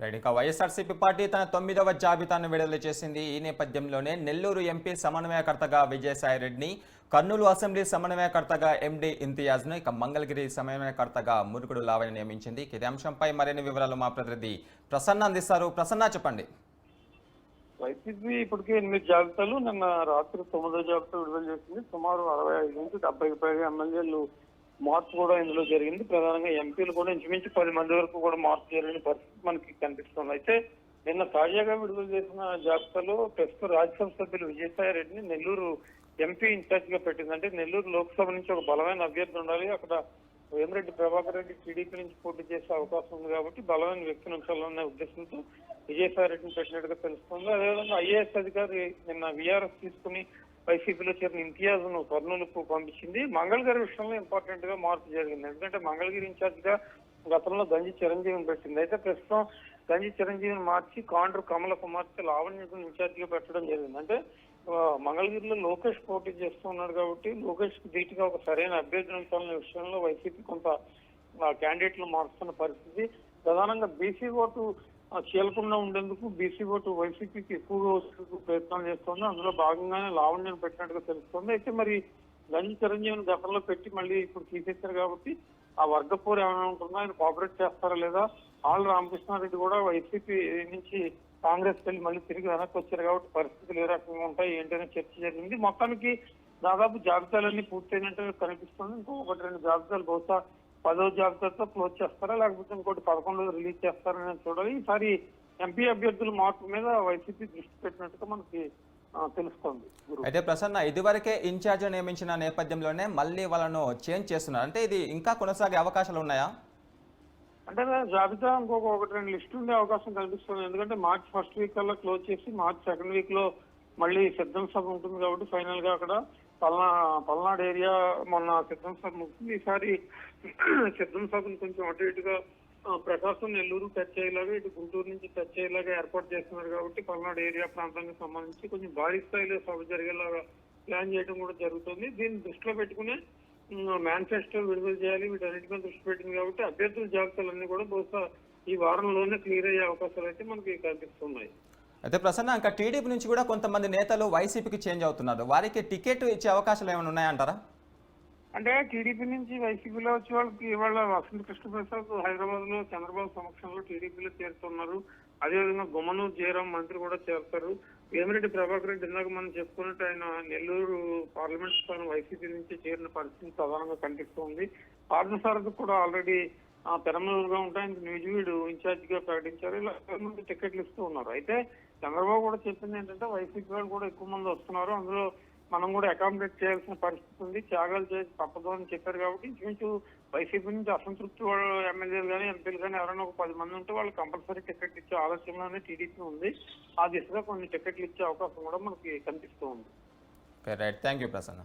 Right ఇక YSRCP party తన తొమ్మిదవ జాబితాను విడుదల చేసింది. ఈ నేపథ్యంలోనే నెల్లూరు ఎంపీ సమన్వయకర్తగా విజయసాయి రెడ్డిని కర్నూలు అసెంబ్లీ సమన్వయకర్తగా ఎండి ఇంతియాజ్ను ఇక మంగళగిరి సమన్వయకర్తగా మురుగుడు లావని నియమించింది. ఇక ఇదే అంశంపై మరిన్ని వివరాలు మా ప్రతినిధి ప్రసన్న అందిస్తారు. ప్రసన్న చెప్పండి. వైసీపీ ఇప్పటికే ఎనిమిది జాబితాలు నిన్న రాత్రి తొమ్మిదో జాబితా విడుదల చేసింది. సుమారు అరవై ఐదు నుంచి డెబ్బైకి పైగా ఎమ్మెల్యేలు మార్పు కూడా ఇందులో జరిగింది. ప్రధానంగా ఎంపీలు కూడా ఇంచుమించు పది మంది వరకు కూడా మార్పు జరిగిన పరిస్థితి మనకి కనిపిస్తుంది. అయితే నిన్న తాజాగా విడుదల చేసిన జాబితాలో ప్రస్తుత రాజ్యసభ సభ్యులు విజయసాయి రెడ్డిని నెల్లూరు ఎంపీ ఇన్ఛార్జ్గా పెట్టింది. అంటే నెల్లూరు లోక్సభ నుంచి ఒక బలమైన అభ్యర్థి ఉండాలి. అక్కడ వేమిరెడ్డి ప్రభాకర్ రెడ్డి టీడీపీ నుంచి పోటీ చేసే అవకాశం ఉంది కాబట్టి బలమైన వ్యక్తిని ఉంచాలనే ఉద్దేశంతో విజయసాయి రెడ్డిని పెట్టినట్టుగా తెలుస్తుంది. అదేవిధంగా ఐఏఎస్ అధికారి నిన్న విఆర్ఎస్ తీసుకుని వైసీపీలో చేరిన ఇంతియాజ్ను కర్నూలుకు పంపించింది. మంగళగిరి విషయంలో ఇంపార్టెంట్గా మార్పు జరిగింది. ఎందుకంటే మంగళగిరి ఇన్ఛార్జ్గా గతంలో గంజి చిరంజీవిని పెట్టింది. అయితే ప్రస్తుతం గంజి చిరంజీవిని మార్చి కాండ్రు కమల కుమార్తె లావణ్యకు ఇన్ఛార్జ్గా పెట్టడం జరిగింది. అంటే మంగళగిరిలో లోకేష్ పోటీ చేస్తూ ఉన్నాడు కాబట్టి లోకేష్కి ధీటుగా ఒక సరైన అభ్యర్థి ఉంచాలనే విషయంలో వైసీపీ కొంత క్యాండిడేట్లు మారుస్తున్న పరిస్థితి. ప్రధానంగా బీసీ ఓటు ఆ, ఉండేందుకు బీసీ ఓటు వైసీపీకి ఎక్కువగా వచ్చేందుకు ప్రయత్నం చేస్తోంది. అందులో భాగంగానే లావణ్యం పెట్టినట్టుగా తెలుస్తోంది. అయితే మరి గంజి చిరంజీవిని గతంలో పెట్టి మళ్ళీ ఇప్పుడు తీసేశారు కాబట్టి ఆ వర్గపూర్ ఏమైనా ఉంటుందో? ఆయన కోఆపరేట్ చేస్తారా లేదా? ఆళ్ళ రామకృష్ణారెడ్డి కూడా వైసీపీ నుంచి కాంగ్రెస్ వెళ్ళి మళ్ళీ తిరిగి వెనక్కి వచ్చారు కాబట్టి పరిస్థితులు ఏ రకంగా ఉంటాయి ఏంటనే చర్చ జరిగింది. మొత్తానికి దాదాపు జాబితాలన్నీ పూర్తయినట్టు కనిపిస్తుంది. ఇంకో ఒకటి రెండు జాబితాలు బహుశా పదో జాబితాతో క్లోజ్ చేస్తారా? లేకపోతే ఇంకోటి పదకొండు రిలీజ్ చేస్తారని చూడాలి. ఈసారి ఎంపీ అభ్యర్థుల మార్పు మీద వైసీపీ దృష్టి పెట్టినట్టుగా మనకి తెలుస్తోంది. అయితే ప్రసన్న ఇదివరకే ఇన్ఛార్జ్ నియమించిన నేపథ్యంలోనే మళ్ళీ వాళ్ళను చేంజ్ చేస్తున్నారు. అంటే ఇది ఇంకా కొనసాగే అవకాశాలు ఉన్నాయా? అంటే జాబితా ఇంకొక ఒకటి రెండు లిస్ట్ ఉండే అవకాశం కనిపిస్తుంది ఎందుకంటే మార్చ్ ఫస్ట్ వీక్ కల్లా క్లోజ్ చేసి మార్చ్ సెకండ్ వీక్లో మళ్ళీ సిద్ధం సభ ఉంటుంది కాబట్టి ఫైనల్గా అక్కడ పల్నా పల్నాడు ఏరియా మొన్న సిద్ధం సభ ఉంటుంది ఈసారి సిద్ధం సభను కొంచెం అటు ఇటుగా ప్రకాశం నెల్లూరు టచ్ అయ్యేలాగా ఇటు గుంటూరు నుంచి టచ్ అయ్యేలాగా ఏర్పాటు చేస్తున్నారు కాబట్టి పల్నాడు ఏరియా ప్రాంతానికి సంబంధించి కొంచెం భారీ స్థాయిలో సభ జరిగేలాగా ప్లాన్ చేయడం కూడా జరుగుతుంది. దీన్ని దృష్టిలో పెట్టుకునే మేనిఫెస్టో విడుదల చేయాలి. వీటన్నిటి మీద దృష్టి పెట్టింది కాబట్టి అభ్యర్థుల జాబితాలన్నీ కూడా బహుశా ఈ వారంలోనే క్లియర్ అయ్యే అవకాశాలు అయితే మనకి కనిపిస్తున్నాయి. అయితే ప్రసన్న ఇంకా టీడీపీ నుంచి కూడా కొంతమంది నేతలు వైసీపీకి చేంజ్ అవుతున్నారు. వారికి టికెట్ ఇచ్చే అవకాశాలు ఏమైనా ఉన్నాయంటారా అంటే టీడీపీ నుంచి వైసీపీలో వచ్చే వాళ్ళకి ఇవాళ వసంత కృష్ణప్రసాద్ హైదరాబాద్లో చంద్రబాబు సమక్షంలో టీడీపీలో చేరుతున్నారు. అదేవిధంగా గుమ్మను జయరాం మంత్రి కూడా చేరుతారు. వేమిరెడ్డి ప్రభాకర్ రెడ్డి ఇందాక మనం చెప్పుకున్నట్టు ఆయన నెల్లూరు పార్లమెంట్ స్థానం వైసీపీ నుంచి చేరిన పరిస్థితి ప్రధానంగా కనిపిస్తోంది. పార్థసారథి కూడా ఆల్రెడీ పెరమలూరుగా ఉంటాయని న్యూజివీడు నిజవీడు ఇన్ఛార్జ్గా ప్రకటించారు. ఇలా టికెట్లు ఇస్తూ ఉన్నారు. అయితే చంద్రబాబు కూడా చెప్పింది ఏంటంటే వైసీపీ వాళ్ళు కూడా ఎక్కువ మంది వస్తున్నారు. అందులో మనం కూడా అకామిడేట్ చేయాల్సిన పరిస్థితి ఉంది. త్యాగాలు చేసి తప్పదు అని చెప్పారు కాబట్టి ఇంచుమించు వైసీపీ నుంచి అసంతృప్తి వాళ్ళు ఎమ్మెల్యేలు కానీ ఎంపీలు కానీ ఎవరైనా ఒక పది మంది ఉంటే వాళ్ళు కంపల్సరీ టికెట్ ఇచ్చే ఆలోచనలోనే టీడీపీ ఉంది. ఆ దిశగా కొన్ని టికెట్లు ఇచ్చే అవకాశం కూడా మనకి కనిపిస్తూ ఉంది. Right thank you Prasanna